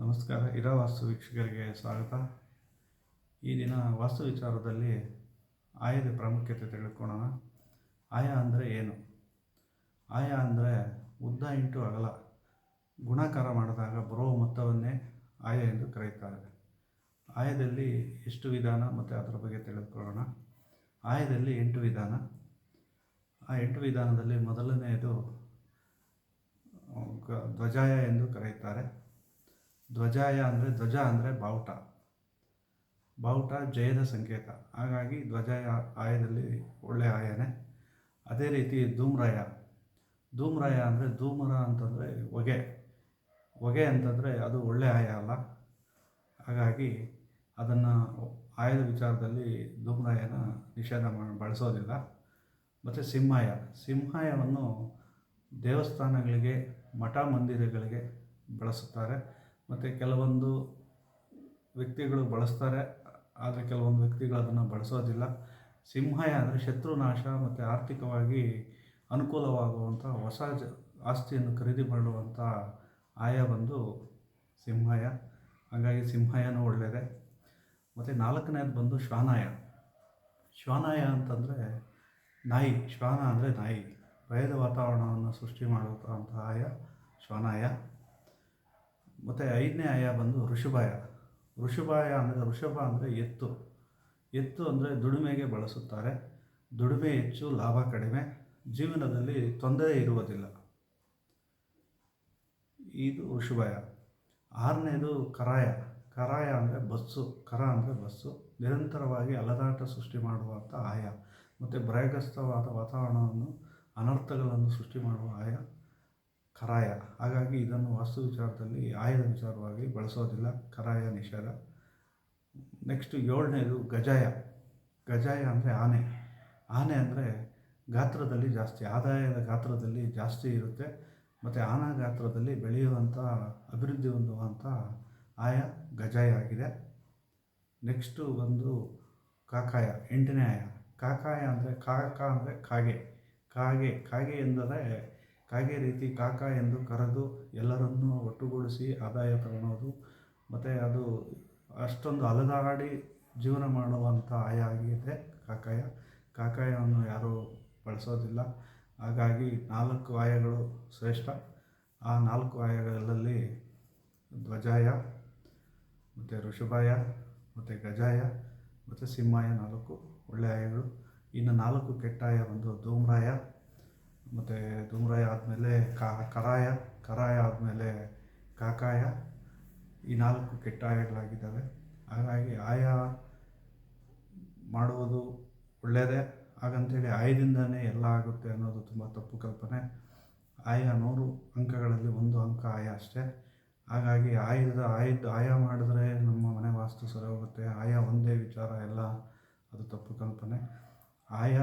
ನಮಸ್ಕಾರ, ಇರೋ ವಾಸ್ತು ವೀಕ್ಷಕರಿಗೆ ಸ್ವಾಗತ. ಈ ದಿನ ವಾಸ್ತು ವಿಚಾರದಲ್ಲಿ ಆಯದ ಪ್ರಾಮುಖ್ಯತೆ ತಿಳ್ಕೊಳ್ಳೋಣ. ಆಯ ಅಂದರೆ ಏನು? ಆಯ ಅಂದರೆ ಉದ್ದ ಇಂಟು ಅಗಲ. ಗುಣಾಕಾರ ಮಾಡಿದಾಗ ಬರೋ ಮೊತ್ತವನ್ನೇ ಆಯ ಎಂದು ಕರೆಯುತ್ತಾರೆ. ಆಯದಲ್ಲಿ ಎಷ್ಟು ವಿಧಾನ ಮತ್ತು ಅದರ ಬಗ್ಗೆ ತಿಳಿದುಕೊಳ್ಳೋಣ. ಆಯದಲ್ಲಿ ಎಂಟು ವಿಧಾನ. ಆ ಎಂಟು ವಿಧಾನದಲ್ಲಿ ಮೊದಲನೆಯದು ಧ್ವಜಾಯ ಎಂದು ಕರೆಯುತ್ತಾರೆ. ಧ್ವಜಾಯ ಅಂದರೆ ಧ್ವಜ ಅಂದರೆ ಬಾವುಟ. ಬಾವುಟ ಜಯದ ಸಂಕೇತ. ಹಾಗಾಗಿ ಧ್ವಜಾಯ ಆಯದಲ್ಲಿ ಒಳ್ಳೆಯ ಆಯನೇ. ಅದೇ ರೀತಿ ಧೂಮ್ರಾಯ. ಧೂಮ್ರಾಯ ಅಂದರೆ ಧೂಮರ ಅಂತಂದರೆ ಹೊಗೆ. ಹೊಗೆ ಅಂತಂದರೆ ಅದು ಒಳ್ಳೆಯ ಆಯ ಅಲ್ಲ. ಹಾಗಾಗಿ ಅದನ್ನು ಆಯದ ವಿಚಾರದಲ್ಲಿ ಧೂಮ್ರಾಯನ ನಿಷೇಧ ಮಾಡಿ ಬಳಸೋದಿಲ್ಲ. ಮತ್ತು ಸಿಂಹಾಯ. ಸಿಂಹಾಯವನ್ನು ದೇವಸ್ಥಾನಗಳಿಗೆ ಮಠ ಮಂದಿರಗಳಿಗೆ ಬಳಸುತ್ತಾರೆ. ಮತ್ತು ಕೆಲವೊಂದು ವ್ಯಕ್ತಿಗಳು ಬಳಸ್ತಾರೆ, ಆದರೆ ಕೆಲವೊಂದು ವ್ಯಕ್ತಿಗಳು ಅದನ್ನು ಬಳಸೋದಿಲ್ಲ. ಸಿಂಹಯ ಅಂದರೆ ಶತ್ರುನಾಶ ಮತ್ತು ಆರ್ಥಿಕವಾಗಿ ಅನುಕೂಲವಾಗುವಂಥ ಹೊಸ ಜ, ಆಸ್ತಿಯನ್ನು ಖರೀದಿ ಮಾಡುವಂಥ ಆಯ ಬಂದು ಸಿಂಹಯ ಹಾಗಾಗಿ ಸಿಂಹಯನೂ ಒಳ್ಳೆಯದೇ ಮತ್ತು ನಾಲ್ಕನೇದು ಬಂದು ಶ್ವಾನಾಯ. ಶ್ವಾನಾಯ ಅಂತಂದರೆ ನಾಯಿ, ಶ್ವಾನ ಅಂದರೆ ನಾಯಿ. ಭಯದ ವಾತಾವರಣವನ್ನು ಸೃಷ್ಟಿ ಮಾಡುವಂಥ ಆಯ ಶ್ವಾನಾಯ. ಮತ್ತು ಐದನೇ ಆಯ ಬಂದು ಋಷಭಾಯ. ಋಷಭಾಯ ಅಂದರೆ ಋಷಭ ಅಂದರೆ ಎತ್ತು. ಎತ್ತು ಅಂದರೆ ದುಡಿಮೆಗೆ ಬಳಸುತ್ತಾರೆ. ದುಡಿಮೆ ಹೆಚ್ಚು, ಲಾಭ ಕಡಿಮೆ. ಜೀವನದಲ್ಲಿ ತೊಂದರೆ ಇರುವುದಿಲ್ಲ. ಇದು ಋಷಭಾಯ. ಆರನೇದು ಕರಾಯ. ಕರಾಯ ಅಂದರೆ ಬಸ್ಸು. ಕರ ಅಂದರೆ ಬಸ್ಸು. ನಿರಂತರವಾಗಿ ಅಲದಾಟ ಸೃಷ್ಟಿ ಮಾಡುವಂಥ ಆಯ. ಮತ್ತು ಭಯಗ್ರಸ್ತವಾದ ವಾತಾವರಣವನ್ನು, ಅನರ್ಥಗಳನ್ನು ಸೃಷ್ಟಿ ಮಾಡುವ ಆಯ. ಕರಾಯ. ಹಾಗಾಗಿ ಇದನ್ನು ವಾಸ್ತು ವಿಚಾರದಲ್ಲಿ ಆಯುಧ ವಿಚಾರವಾಗಿ ಬಳಸೋದಿಲ್ಲ. ಕರಾಯ ನಿಷೇಧ. ನೆಕ್ಸ್ಟು ಏಳನೇದು ಗಜಾಯ. ಗಜಾಯ ಅಂದರೆ ಆನೆ. ಆನೆ ಅಂದರೆ ಗಾತ್ರದಲ್ಲಿ ಜಾಸ್ತಿ. ಆದಾಯದ ಗಾತ್ರದಲ್ಲಿ ಜಾಸ್ತಿ ಇರುತ್ತೆ. ಮತ್ತು ಆನೆ ಗಾತ್ರದಲ್ಲಿ ಬೆಳೆಯುವಂಥ ಅಭಿವೃದ್ಧಿ ಹೊಂದುವಂಥ ಆಯ ಗಜಾಯ ಆಗಿದೆ. ನೆಕ್ಸ್ಟು ಬಂದು ಕಾಕಾಯ. ಎಂಟನೇ ಆಯ. ಕಾಕಾಯ ಅಂದರೆ ಕಾಕ ಅಂದರೆ ಕಾಗೆ. ಕಾಗೆ. ಕಾಗೆ ಎಂದರೆ ಕಾಗೆ ರೀತಿ ಕಾಕ ಎಂದು ಕರೆದು ಎಲ್ಲರನ್ನೂ ಒಟ್ಟುಗೂಡಿಸಿ ಆದಾಯ ತಗೊಳ್ಳೋದು ಮತ್ತು ಅದು ಅಷ್ಟೊಂದು ಅಲೆದಾಡಿ ಜೀವನ ಮಾಡುವಂಥ ಆಯ ಆಗಿದೆ ಕಾಕಾಯ. ಕಾಕಾಯವನ್ನು ಯಾರೂ ಬಳಸೋದಿಲ್ಲ. ಹಾಗಾಗಿ ನಾಲ್ಕು ಆಯಗಳು ಶ್ರೇಷ್ಠ. ಆ ನಾಲ್ಕು ಆಯಗಳಲ್ಲಿ ಧ್ವಜಾಯ, ಮತ್ತು ಋಷಭಾಯ, ಮತ್ತು ಗಜಾಯ, ಮತ್ತು ಸಿಂಹಾಯ ನಾಲ್ಕು ಒಳ್ಳೆಯ ಆಯಗಳು. ಇನ್ನು ನಾಲ್ಕು ಕೆಟ್ಟ ಒಂದು ಧೂಮ್ರಾಯ. ಮತ್ತು ದುಮ್ರಾಯ ಆದಮೇಲೆ ಕರಾಯ ಕರಾಯ ಆದಮೇಲೆ ಕಾಕಾಯ, ಈ ನಾಲ್ಕು ಕೆಟ್ಟ ಆಯಗಳಾಗಿದ್ದಾವೆ. ಹಾಗಾಗಿ ಆಯ ಮಾಡುವುದು ಒಳ್ಳೆಯದೇ. ಹಾಗಂತೇಳಿ ಆಯದಿಂದನೇ ಎಲ್ಲ ಆಗುತ್ತೆ ಅನ್ನೋದು ತುಂಬ ತಪ್ಪು ಕಲ್ಪನೆ. ಆಯ ನೂರು ಅಂಕಗಳಲ್ಲಿ ಒಂದು ಅಂಕ ಆಯ ಅಷ್ಟೇ. ಹಾಗಾಗಿ ಆಯದ ಆಯದ, ಆಯ ಮಾಡಿದ್ರೆ ನಮ್ಮ ಮನೆ ವಾಸ್ತು ಸರಿ ಹೋಗುತ್ತೆ ಆಯ ಒಂದೇ ವಿಚಾರ ಎಲ್ಲ, ಅದು ತಪ್ಪು ಕಲ್ಪನೆ. ಆಯ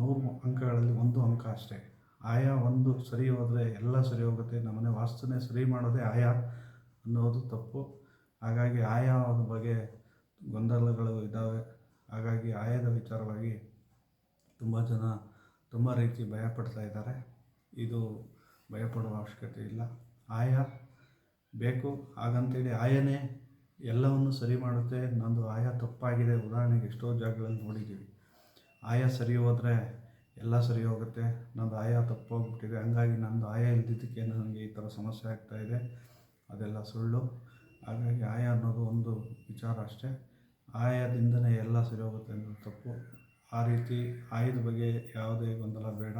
ನೂರು ಅಂಕಗಳಲ್ಲಿ ಒಂದು ಅಂಕ ಅಷ್ಟೇ. ಆಯ ಒಂದು ಸರಿ ಹೋದರೆ ಎಲ್ಲ ಸರಿ ಹೋಗುತ್ತೆ. ನಮ್ಮನೆ ವಾಸ್ತುನೇ ಸರಿ ಮಾಡೋದೇ ಆಯಾ ಅನ್ನೋದು ತಪ್ಪು. ಹಾಗಾಗಿ ಆಯದ ಬಗ್ಗೆ ಗೊಂದಲಗಳು ಇದ್ದಾವೆ. ಹಾಗಾಗಿ ಆಯಾದ ವಿಚಾರವಾಗಿ ತುಂಬ ಜನ ತುಂಬ ರೀತಿ ಭಯಪಡ್ತಾ ಇದ್ದಾರೆ. ಇದು ಭಯಪಡುವ ಅವಶ್ಯಕತೆ ಇಲ್ಲ. ಆಯಾ ಬೇಕು. ಹಾಗಂತೇಳಿ ಆಯನೇ ಎಲ್ಲವನ್ನು ಸರಿ ಮಾಡುತ್ತೆ. ನಂದು ಆಯಾ ತಪ್ಪಾಗಿದೆ. ಉದಾಹರಣೆಗೆ ಎಷ್ಟೋ ಜಾಗಗಳಲ್ಲಿ ನೋಡಿದ್ದೀವಿ. ಆಯಾ ಸರಿ ಹೋದರೆ ಎಲ್ಲ ಸರಿ ಹೋಗುತ್ತೆ. ನಂದು ಆಯ ತಪ್ಪೋಗ್ಬಿಟ್ಟಿದೆ. ಹಂಗಾಗಿ ನಂದು ಆಯ ಇಲ್ದಿದ್ದಕ್ಕೆ ನನಗೆ ಈ ಥರ ಸಮಸ್ಯೆ ಆಗ್ತಾಯಿದೆ ಅದೆಲ್ಲ ಸುಳ್ಳು. ಹಾಗಾಗಿ ಆಯ ಅನ್ನೋದು ಒಂದು ವಿಚಾರ ಅಷ್ಟೇ. ಆಯದಿಂದನೇ ಎಲ್ಲ ಸರಿ ಹೋಗುತ್ತೆ ಅನ್ನೋದು ತಪ್ಪು. ಆ ರೀತಿ ಆಯದ ಬಗ್ಗೆ ಯಾವುದೇ ಗೊಂದಲ ಬೇಡ.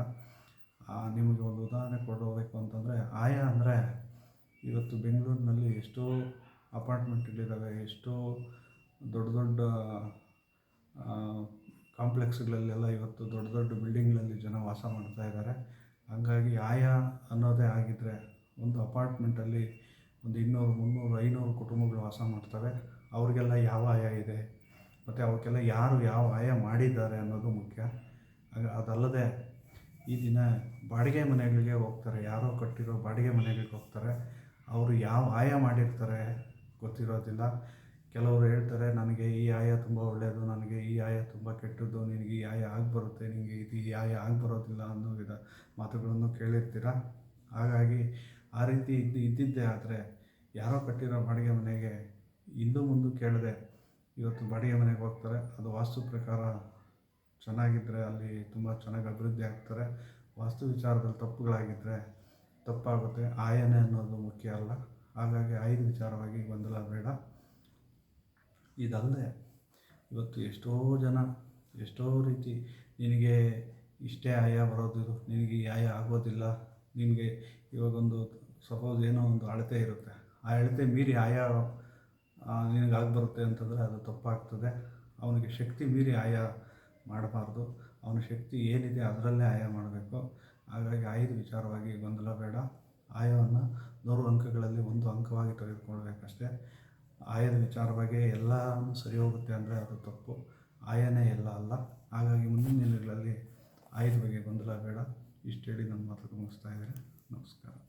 ನಿಮಗೆ ಒಂದು ಉದಾಹರಣೆ ಕೊಡಬೇಕು ಅಂತಂದರೆ, ಆಯ ಅಂದರೆ ಇವತ್ತು ಬೆಂಗಳೂರಿನಲ್ಲಿ ಎಷ್ಟೋ ಅಪಾರ್ಟ್ಮೆಂಟ್ಗಳಿದ್ದಾವೆ ಎಷ್ಟೋ ದೊಡ್ಡ ದೊಡ್ಡ ಕಾಂಪ್ಲೆಕ್ಸ್ಗಳಲ್ಲೆಲ್ಲ ಇವತ್ತು ದೊಡ್ಡ ದೊಡ್ಡ ಬಿಲ್ಡಿಂಗ್ಗಳಲ್ಲಿ ಜನ ವಾಸ ಮಾಡ್ತಾ ಇದ್ದಾರೆ. ಹಾಗಾಗಿ ಆಯಾ ಅನ್ನೋದೇ ಆಗಿದ್ದರೆ ಒಂದು ಅಪಾರ್ಟ್ಮೆಂಟಲ್ಲಿ ಒಂದು ಇನ್ನೂರು, ಮುನ್ನೂರು, ಐನೂರು ಕುಟುಂಬಗಳು ವಾಸ ಮಾಡ್ತವೆ. ಅವ್ರಿಗೆಲ್ಲ ಯಾವ ಆಯ ಇದೆ? ಮತ್ತು ಅವಕ್ಕೆಲ್ಲ ಯಾರು ಯಾವ ಆಯ ಮಾಡಿದ್ದಾರೆ ಅನ್ನೋದು ಮುಖ್ಯ. ಅದಲ್ಲದೆ ಈ ದಿನ ಬಾಡಿಗೆ ಮನೆಗಳಿಗೆ ಹೋಗ್ತಾರೆ. ಯಾರೋ ಕಟ್ಟಿರೋ ಬಾಡಿಗೆ ಮನೆಗಳಿಗೆ ಹೋಗ್ತಾರೆ. ಅವರು ಯಾವ ಆಯ ಮಾಡಿರ್ತಾರೆ ಗೊತ್ತಿರೋದಿಲ್ಲ. ಕೆಲವರು ಹೇಳ್ತಾರೆ, ನನಗೆ ಈ ಆಯ ತುಂಬ ಒಳ್ಳೆಯದು ನನಗೆ ಈ ಆಯ ತುಂಬ ಕೆಟ್ಟದ್ದು, ನಿನಗೆ ಈ ಆಯ ಆಗಿ ಬರುತ್ತೆ, ನಿನಗೆ ಇದು ಈ ಆಯ ಆಗಿ ಬರೋದಿಲ್ಲ ಅನ್ನೋ ವಿಧ ಮಾತುಗಳನ್ನು ಕೇಳಿರ್ತೀರ? ಹಾಗಾಗಿ ಆ ರೀತಿ ಇದ್ದು, ಇದ್ದಿದ್ದೇ ಆದರೆ ಯಾರೋ ಕಟ್ಟಿರೋ ಬಾಡಿಗೆ ಮನೆಗೆ ಇಂದು ಮುಂದೆ ಕೇಳದೆ, ಇವತ್ತು ಬಾಡಿಗೆ ಮನೆಗೆ ಹೋಗ್ತಾರೆ, ಅದು ವಾಸ್ತು ಪ್ರಕಾರ ಚೆನ್ನಾಗಿದ್ದರೆ ಅಲ್ಲಿ ತುಂಬ ಚೆನ್ನಾಗಿ ಅಭಿವೃದ್ಧಿ ಆಗ್ತಾರೆ, ವಾಸ್ತು ವಿಚಾರದಲ್ಲಿ ತಪ್ಪುಗಳಾಗಿದ್ದರೆ ತಪ್ಪಾಗುತ್ತೆ, ಆಯನೇ ಅನ್ನೋದು ಮುಖ್ಯ ಅಲ್ಲ, ಹಾಗಾಗಿ ಆಯ್ದ ವಿಚಾರವಾಗಿ ಗೊಂದಲ ಬೇಡ. ಇದಲ್ಲದೆ ಇವತ್ತು ಎಷ್ಟೋ ಜನ, ಎಷ್ಟೋ ರೀತಿ ನಿನಗೆ ಇಷ್ಟೇ ಆಯ ಬರೋದಿದು ನಿನಗೆ ಈ ಆಯ ಆಗೋದಿಲ್ಲ. ನಿನಗೆ ಇವಾಗೊಂದು ಸಪೋಸ್ ಏನೋ ಒಂದು ಅಳತೆ ಇರುತ್ತೆ. ಆ ಅಳತೆ ಮೀರಿ ಆಯ ಆಗಿ ಬರುತ್ತೆ ಅಂತಂದರೆ ಅದು ತಪ್ಪಾಗ್ತದೆ. ಅವನಿಗೆ ಶಕ್ತಿ ಮೀರಿ ಆಯ ಮಾಡಬಾರ್ದು. ಅವನ ಶಕ್ತಿ ಏನಿದೆ ಅದರಲ್ಲೇ ಆಯ ಮಾಡಬೇಕು. ಹಾಗಾಗಿ ಆಯದ ವಿಚಾರವಾಗಿ ಗೊಂದಲ ಬೇಡ. ಆಯವನ್ನು ನೂರು ಅಂಕಗಳಲ್ಲಿ ಒಂದು ಅಂಕವಾಗಿ ತೆಗೆದುಕೊಳ್ಬೇಕಷ್ಟೇ. ಆಯದ ವಿಚಾರವಾಗಿ ಎಲ್ಲನೂ ಸರಿ ಹೋಗುತ್ತೆ ಅಂದರೆ ಅದು ತಪ್ಪು. ಆಯನೇ ಎಲ್ಲ ಅಲ್ಲ. ಹಾಗಾಗಿ ಮುಂದಿನ ದಿನಗಳಲ್ಲಿ ಆಯದ ಬಗ್ಗೆ ಗೊಂದಲ ಬೇಡ. ಇಷ್ಟು ಹೇಳಿ ನನ್ನ ಮಾತು ಮುಗಿಸ್ತಾ ಇದ್ದಾರೆ ನಮಸ್ಕಾರ.